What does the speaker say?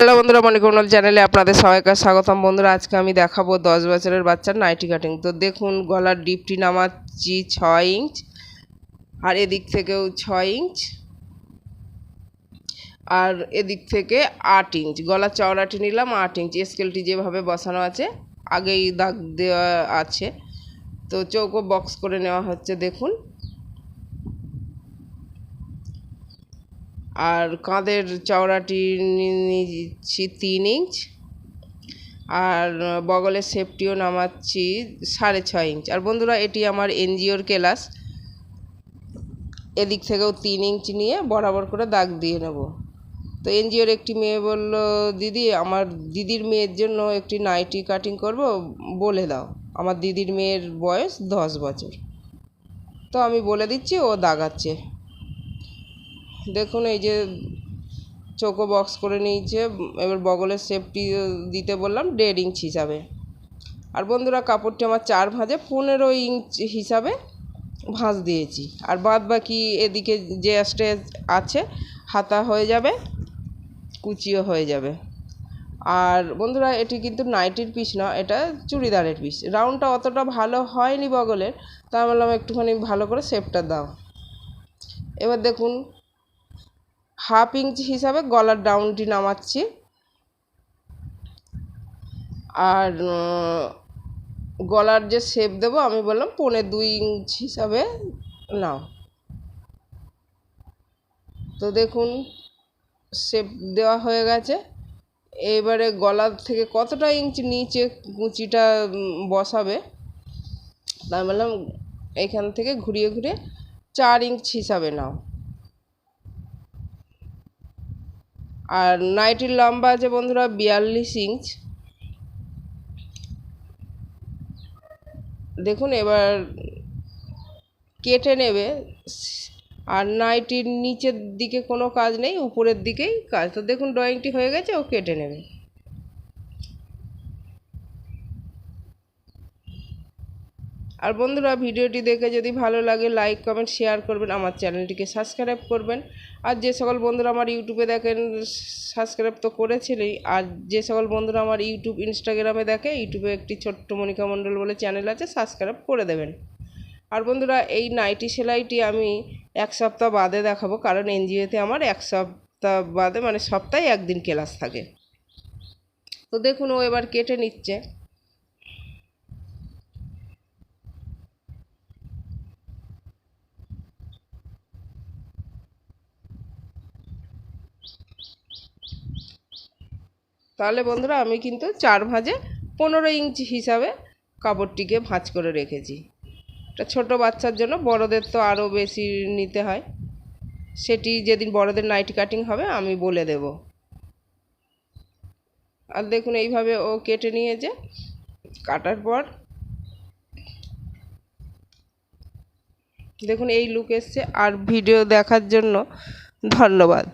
Hello বন্ধুরা মণিকর্ণল চ্যানেলে আপনাদের সবাইকে স্বাগতম। বন্ধুরা, আজকে আমি দেখাবো দশ বছরের বাচ্চার নাইটি কাটিং। তো দেখুন, গলার ডিপটি নামাচ্ছি ছয় ইঞ্চ, আর এদিক থেকেও ছয় ইঞ্চ, আর এদিক থেকে আট ইঞ্চ। গলার চওড়াটি নিলাম, আট ইঞ্চ। স্কেলটি যেভাবে বসানো আছে, আগেই দাগ দেওয়া আছে। তো চৌকো বক্স করে নেওয়া হচ্ছে, দেখুন। আর কাঁধের চওড়াটি নিচ্ছি তিন ইঞ্চ। আর বগলের সেফটিও নামাচ্ছি সাড়ে ছয় ইঞ্চ। আর বন্ধুরা, এটি আমার এনজিওর ক্লাস। এদিক থেকেও তিন ইঞ্চ নিয়ে বরাবর করে দাগ দিয়ে নেব। তো এনজিওর একটি মেয়ে বলল, দিদি, আমার দিদির মেয়ের জন্য একটি নাইটি কাটিং করব, বলে দাও। আমার দিদির মেয়ের বয়স দশ বছর। তো আমি বলে দিচ্ছি, ও দাগাচ্ছে। দেখুন, এই যে চোকো বক্স করে নিয়েছে, এবার বগলের শেপটি দিতে বললাম, দেড় ইঞ্চ হিসাবে। আর বন্ধুরা, কাপড়টি আমার চার ভাঁজে পনেরো ইঞ্চ হিসাবে ভাঁজ দিয়েছি। আর বাদ বাকি এদিকে যে স্টেজ আছে, হাতা হয়ে যাবে, কুচিও হয়ে যাবে। আর বন্ধুরা, এটি কিন্তু নাইটির পিস না, এটা চুড়িদারের পিস রাউন্ডটা অতটা ভালো হয়নি বগলের, তা বললাম, একটুখানি ভালো করে শেপটা দাও। এবার দেখুন হাফ ইঞ্চ হিসাবে গলার ডাউনটি নামাচ্ছি। আর গলার যে শেপ দেবো, আমি বললাম পৌনে দুই ইঞ্চ হিসাবে নাও। তো দেখুন শেপ দেওয়া হয়ে গেছে। এবারে গলার থেকে কতটা ইঞ্চ নিচে কুচিটা বসাবে তাই বললাম এখান থেকে ঘুরিয়ে ঘুরিয়ে চার ইঞ্চ হিসাবে নাও। আর নাইটির লম্বা আছে বন্ধুরা বিয়াল্লিশ ইঞ্চ। দেখুন এবার কেটে নেবে। আর নাইটির নিচের দিকে কোনো কাজ নেই, উপরের দিকেই কাজ। তো দেখুন ড্রয়িংটি হয়ে গেছে, ও কেটে নেবে। আর বন্ধুরা, ভিডিওটি দেখে যদি ভালো লাগে লাইক কমেন্ট শেয়ার করবেন, আমার চ্যানেলটিকে সাবস্ক্রাইব করবেন। আর যে সকল বন্ধুরা আমার ইউটিউবে দেখেন সাবস্ক্রাইব তো করেছিলেই। আর যে সকল বন্ধুরা আমার ইউটিউব ইনস্টাগ্রামে দেখে ইউটিউবে একটি ছোট্ট মনিকা মণ্ডল বলে চ্যানেল আছে সাবস্ক্রাইব করে দেবেন। আর বন্ধুরা, এই নাইটি সেলাইটি আমি এক সপ্তাহ বাদে দেখাবো, কারণ এনজিওতে আমার এক সপ্তাহ বাদে মানে সপ্তাহে একদিন ক্লাস থাকে। তো দেখুন, ও এবার কেটে নিচ্ছে। তাহলে বন্ধুরা আমি কিন্তু চার ভাঁজে পনেরো ইঞ্চি হিসাবে কাপড়টিকে ভাঁজ করে রেখেছি। এটা ছোটো বাচ্চার জন্য বড়দের তো আরও বেশি নিতে হয়। সেটি যেদিন বড়দের নাইট কাটিং হবে আমি বলে দেব। আর দেখুন এইভাবে ও কেটে নিয়েছে। কাটার পর দেখুন এই লুক এসছে। আর ভিডিও দেখার জন্য ধন্যবাদ।